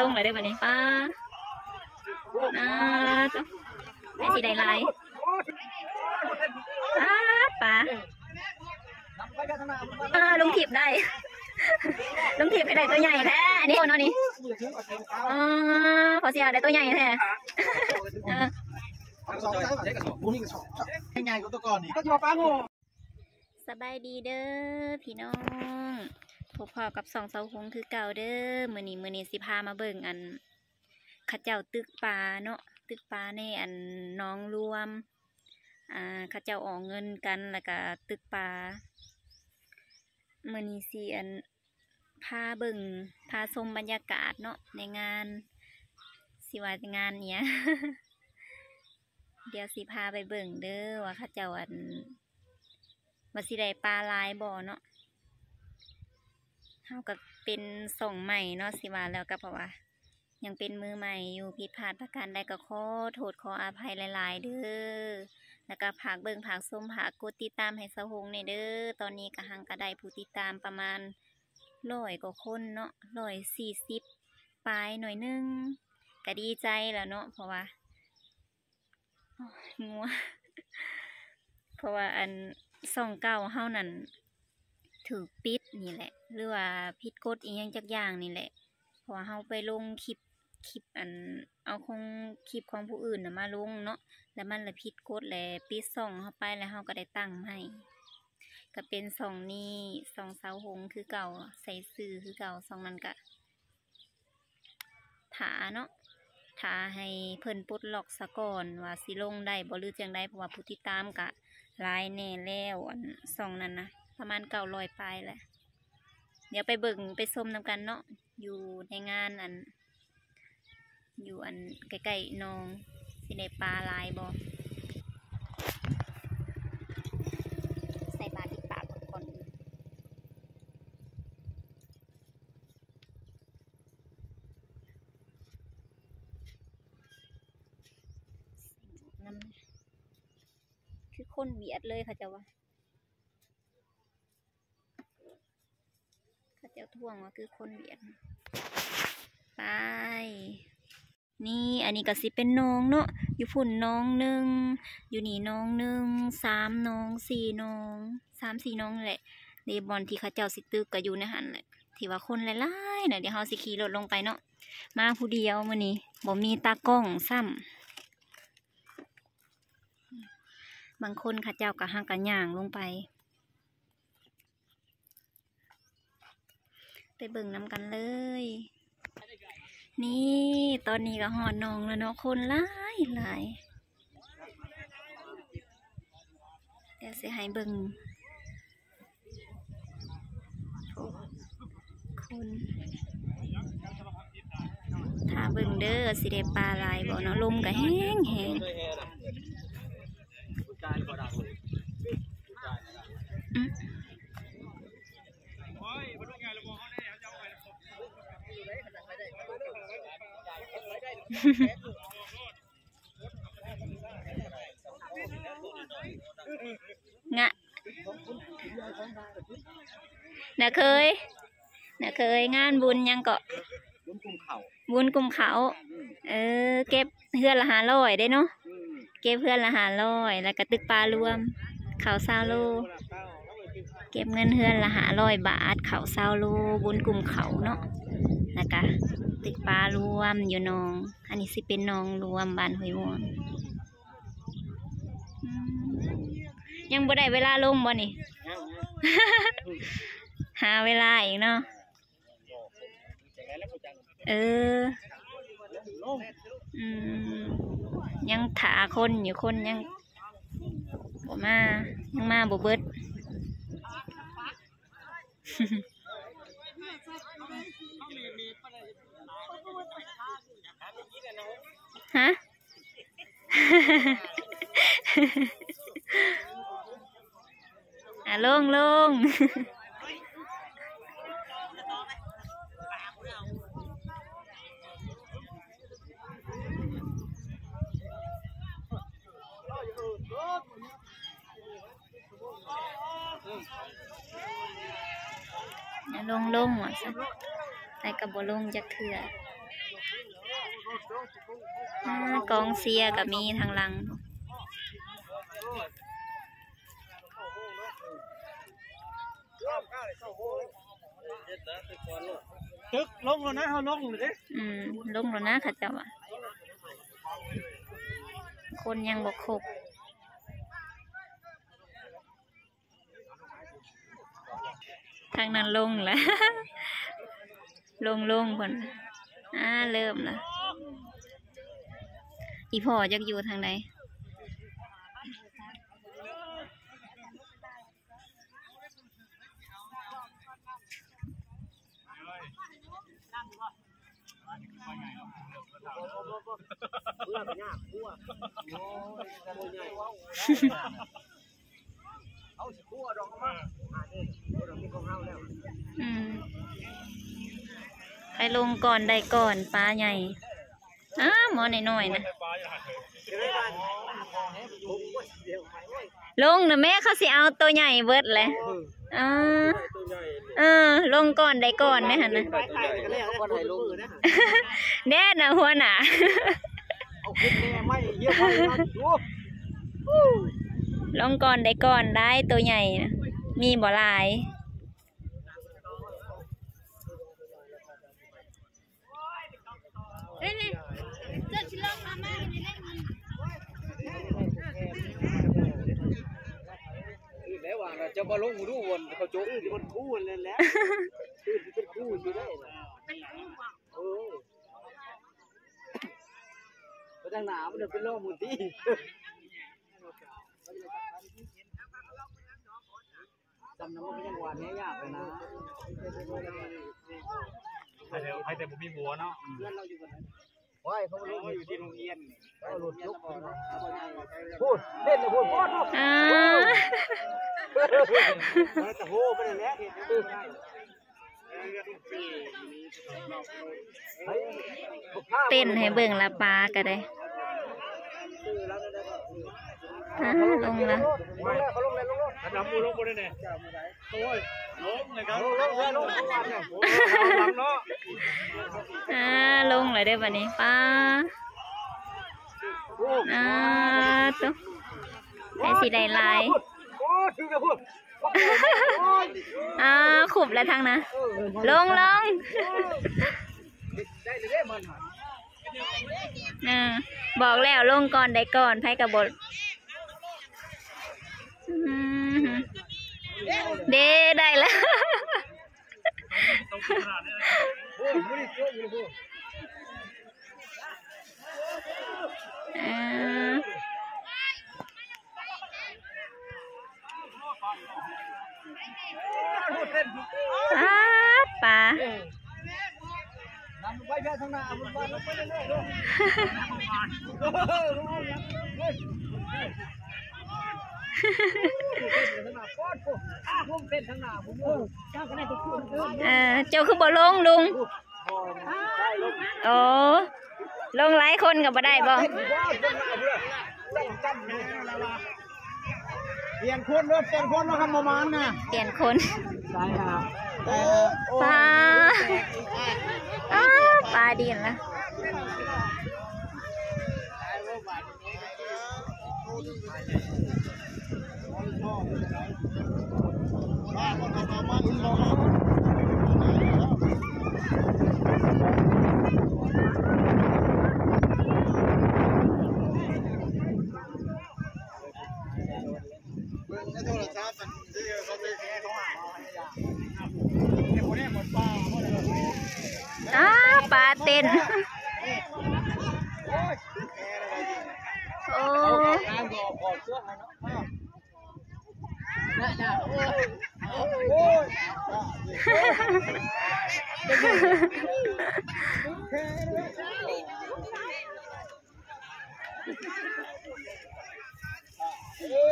ลงเลยได้อบัดนี้ป้าอ่าจ้ะแม่สีได้หลายป้าป้าอ่าลงถีบได้ ลงถีบให้ได้ตัวใหญ่แท้อันนี้โอนเอานี่อ๋อขอเสียได้ตัวใหญ่แท้เออสองไซส์แบบบุ้นี่ก็สองง่ายกว่าตัวก่อนนี่ก็จะมาป้าโง่สบายดีเด้อพี่น้อง พบพอกับสองเสาหงคือเก่าเด้อมือนี้มือนี้สิพามาเบิ่งอันข้าเจ้าตึกปลาเนาะตึกปลาในอันน้องรวมอ่าข้าเจ้าออกเงินกันแล้วก็ตึกปลามือนี้สิอันพาเบิ่งพาชมบรรยากาศเนาะในงานสิว่างานเนี้ยเดี๋ยวสิพาไปเบิ่งเด้อว่าข้าเจ้าอันว่าสิได้ปลาลายบ่เนาะ เฮาก็เป็นส่งใหม่เนาะสิว่าแล้วก็เพราะว่า ยังเป็นมือใหม่อยู่ผิดพลาดประการใดก็ขอโทษขออภัยหลาย ๆ เด้อแล้วก็ผากเบิ่งผากส้มผากกดติดตามให้สะหงในเด้อตอนนี้ก็หังก็ไดผู้ติดตามประมาณร้อยกว่าคนเนาะร้อยสี่สิบปลายหน่อยนึงก็ดีใจแล้วเนาะเพราะว่างัวเพราะว่าอันส่องเก่าเฮานั่นถือปิด นี่แหละ หรือว่าผิดกฎอีหยังจักอย่างนี่แหละเพราะว่าเฮาไปลงคลิปคลิปอันเอาของคลิปของผู้อื่นน่ะมาลงเนาะแล้วมันลยผิดกฎแหละปิดส่องเฮาไปแล้วเฮาก็ได้ตั้งใหม่ก็เป็นส่องนี้ส่องเสาหงคือเก่าใส่ซื่อคือเก่าส่องนั้นก็ถาเนาะถาให้เพิ่นปลดล็อกซะก่อนว่าสิลงได้บ่หรือจังได้เพราะว่าผู้ติดตามกะหลายแน่แล้วอันสองนั้นนะประมาณเก้าร้อยไปแหละ ดี๋ยวไปเบิ่งไปชมนำกันเนาะอยู่ในงานอัน อยู่อันใกล้ๆนองสิได้ปลาลายบ่ใส่ปลาที่ปากก่อนน้ำคือคนเวียดเลยค่ะเจ้าว่า เจ้าท่วงว่าคือคนเวียดไป นี่อันนี้ก็สิเป็นน้องเนาะอยู่ฝุ่นน้องหนึ่งอยู่นี่น้องหนึ่งสามน้องสี่น้องสามสี่น้องแหละเดบอลที่เขาเจ้าสิตึกก็อยู่ในหันแหละที่ว่าคนหลายๆน่ะเดี๋ยวเฮาสิขี่รถลงไปเนาะมาผู้เดียวมื้อนี้บ่มีตากล้องซ้ำบางคนข้าเจ้าก็หักกันย่างลงไป ไปเบิ่งน้ำกันเลย นี่ตอนนี้ก็หอดนองแล้วเนาะคนหลายหลายเดี๋ยวสิให้เบิ่งโอ้คนถ้าเบิ่งเด้อสิได้ปลาลายบ่เนาะลมก็แห้งแห้งอืม งะน่ะเคยน่ะเคยงานบุญยังเกาะบุ้นกุมเข่าบุญกลุ่มเขา เออ เก็บเพื่อนละหาร้อยได้เนาะเก็บเพื่อนละหาร้อยแล้วก็ตึกปลารวม เขาวซาวโล เก็บเงินเพื่อนละหาร้อยบาท เขาวซาวโลบุญกลุ่มเขาเนาะแล้วก็ ตึกปลารวมอยู่หนอง อันนี้สิเป็นหนองรวมบ้านห้วยม่วงอืมยังบ่ได้เวลาลงบ่นี่ หาเวลาอีกเนาะ เออ อืม ยังถาคนอยู่คนยังบ่มา ยังมาบ่เบิด ฮะอะลงลงลงลงว่ะซะใส่กับบลงจะเถื่อ กองเสียกับมีทางหลังตึกลงแล้วนะเฮาลงเลยดิอืมลงแล้วนะค่ะเจ้าอะคนยังบกครบทางนั้นลงแล้ว ลงลงคนอ่าเริ่มแล้ว อีพ่อจะอยู่ทางไหนเอาสิคั่วดอกมาอ่านี่ดอกนี้ของเฮาแล้วอืมไปลงก่อนได้ก่อนปลาใหญ่ อ้าหมอหน่อยๆนะเดี๋ยวได้ผมว่าเดี๋ยวไปเว้ยลงนะแม่เขาสิเอาตัวใหญ่เบิดเลยอ่าตัวใหญ่เออ ลงก่อนได้ก่อนไหมฮะนะไปไข่กันแล้วคนให้ลงนะแน่นะหัวหนาเอาขึ้นแม่ไม่เยี่ยมไม่นะดูลงก่อนได้ก่อนได้ตัวใหญ่นะมีบ่หลายแล้ว ว่าจะมาลงดูวนเขาโจ๊กคนคู่นั่นแหละคือเป็นคู่อยู่ได้เออไปทางหนามันเป็นโลกมุตีจำน้ำมันยังหวานแน่ยากเลยนะใครแต่ใครแต่ผมมีหัวเนาะเพื่อนเราอยู่กัน ว้ายเขาลงอยู่ที่โรงเรียนเขาหลุดยุกพูดเล่นนะพูดพูดอ่าแต่โหไปเลยแล้วเต้นให้เบิ่งละปลาก็ได้ อ่าลงละเขาลงเลยลงเลยน้ำมูลงบนได้เนี่ยโอ้ยลงเลยครับลงลงเลยลงเลยโอ้ยหลังเนาะอ่าลงเลยได้อบัดนี้ปลาอ่าตัวให้สีได้หลายโอ้ถึงจะพูดอ่าขุบแล้วทางนะ ลงลงได้เลยมันอ่าบอกแล้วลงก่อนได้ก่อนไพ่กับบท เด้ได้แล้วต้องขนาดนี้โอ้ยไม่ได้ช่าอ่า ผมเต้นทางหน้าผมเออเจ้าก็ได้ตัวพูดเออเออเจ้าคือบ่ลงลุงพอได้ลงโอ้ลงหลายคนกับบ่ได้บ่ว้าวทางหน้าเพื่อตั้งจันเลยเปลี่ยนคนเริ่มเปลี่ยนคนมาทำประมาณน่ะเปลี่ยนคนใช่ครับปลาอ้าปลาดีนะอ้า ปลาเต้น โอ้ การก่อขอดเสื้อให้เนาะน่ะน่ะโอ้ยโอ้ย เออ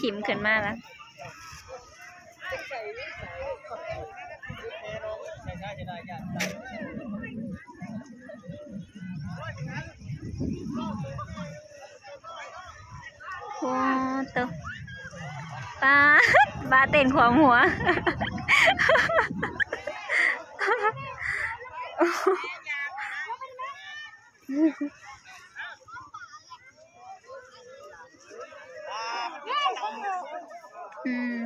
ถิมขึ้นมาแล้วโอ้ตัวปลาปลาเต้นขวามหัว อืม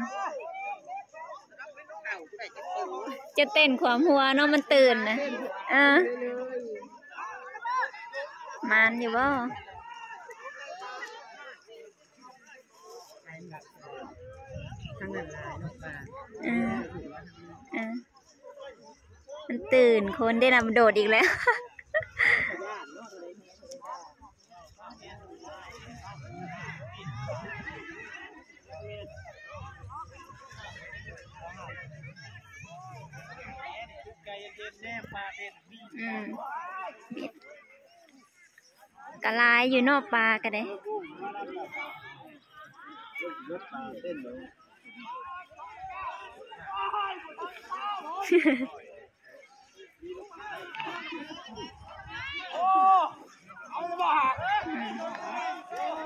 จะเต้นขวามหัวเนาะมันตื่นนะเออมันอยู่บ่ทั้งนั้นลายนกปลาเออเออมันตื่นคนได้นำโดดอีกแล้ว ไก่เย็นแน่ปลาเด่นมี อืมกะลายอยู่นอกปลาก็ไดปลาเต้นเลย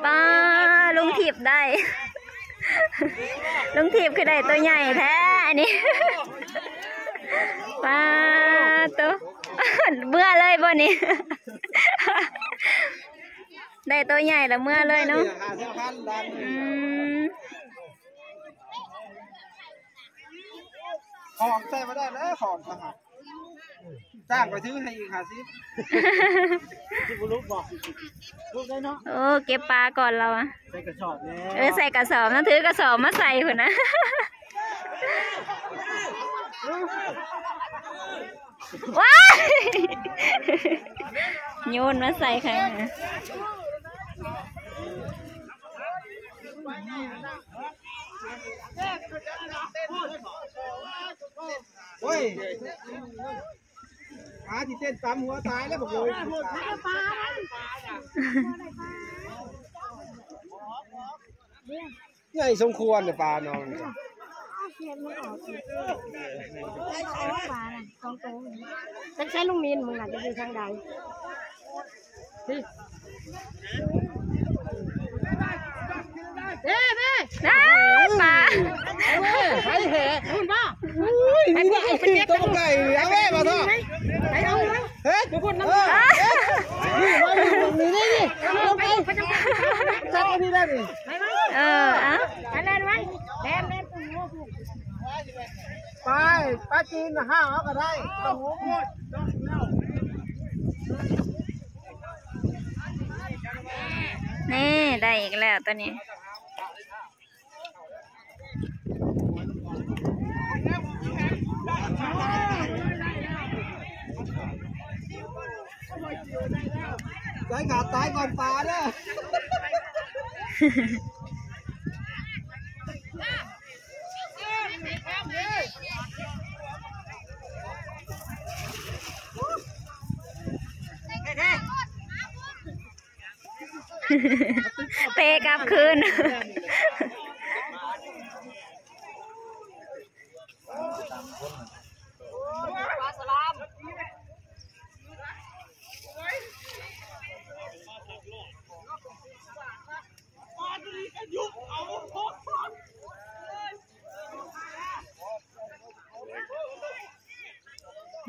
ปลาลุงถีบได้ ลุงถีบคือได้ตัวใหญ่แท้อันนี้ ปลาตัวเมื่อเลยบ่นี้ได้ตัวใหญ่แล้วเมื่อเลยเนาะหาสิบพันดันอืมของใส่มาได้แล้วของสหจ้างไปซื้อให้อีกหาสิบที่บุรุษบอกลูกได้เนาะโอ้เก็บปลาก่อนเราอะใส่กระสอบแน่เออใส่กระสอบนะถือกระสอบมาใส่คนนะ ว้ายโยนมาใส่ใครนะโอ้ยหาที่เต้นตามหัวตายแล้วบอกเลยใหญ่สมควรเนี่ยปลาน้อง เนี่ยฉันใช้ลุงมินมึงอาจจะดูทางใดอ้าวปลาไอ้แห่คุณป้าอุ้ยนี่ไอ้เป็นตัวไก่เอาแม่มาท่อไอ้เอาเฮ้ยทุกคนนะนี่มานี่นี่นี่เอาไปจับอันนี้ได้ดิเออเอะ ไปเล่นไหมแล่นเล่นปุ่มหัวปุ่ม ไปปลาจีนห้าเอาก็ได้โอ้โหนี่ได้อีกแล้วตัวนี้สายขาดตายก่อนปลาเนี่ย เตะกลับคืน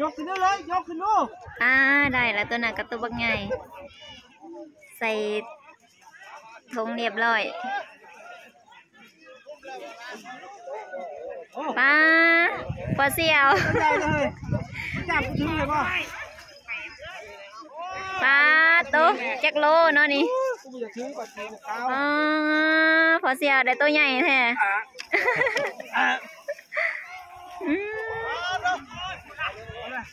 ยกขึ้นเลยยกขึ้นลูก อ่า ได้แล้วตัวนั้นกับตัวบักใหญ่ใส่ ทงเรียบร้อยปลาปลาเสี่ยวได้เลยจับกูถือเลยป่ะปลาตัวแจ็คโลเนาะนี่กูอยากถือปลาจีนเขาอ๋อปลาเสี่ยวได้ตัวใหญ่แท้อืม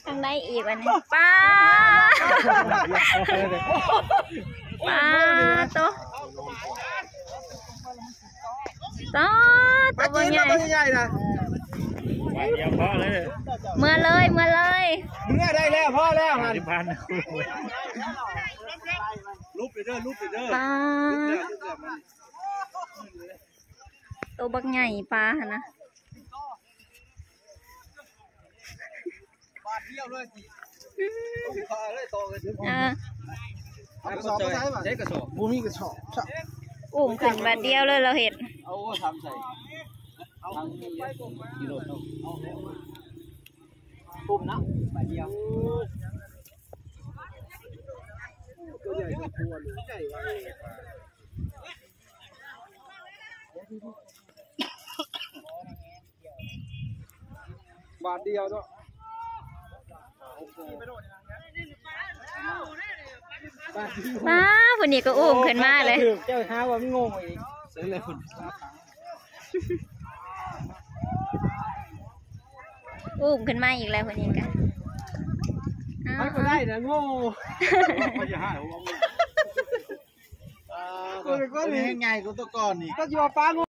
ทางใดอีกวันนี้ปลา ปลาตัวตัวปลาตัวจีนใหญ่ตัวใหญ่นะเดี๋ยวพอเลยเมื่อเลยเมื่อเลยเมื่อได้แล้วพ่อแล้วหันสิบพันรูปไปเด้อรูปไปเด้อปลาตัวบักใหญ่ปลาหั่นนะบาทเดียวเลยสิขายเลยโตกันเออ กระสอบใช้ป่ะใช้กระสอบบูมีกระสอบอุ้มขึ้นบัดเดียวเลยเราเห็นเอาทำใส่เอากิโลเอาปุ่มนะบาทเดียวตัวใหญ่ตัวควรใหญ่ไว้บาทเดียวเนาะป้าคนนี้ก็อุ้มขึ้นมาเลยเจ้าหาว่าไม่งงอีกเสร็จเลยคุณอุ้มขึ้นมาอีกแล้วคนนี้กันอ้าไม่วก็ได้นะโง่เขาจะให้ผมก็เลยก็เลยไงกูตัวก่อนนี่ก็จะว่าป้าโง่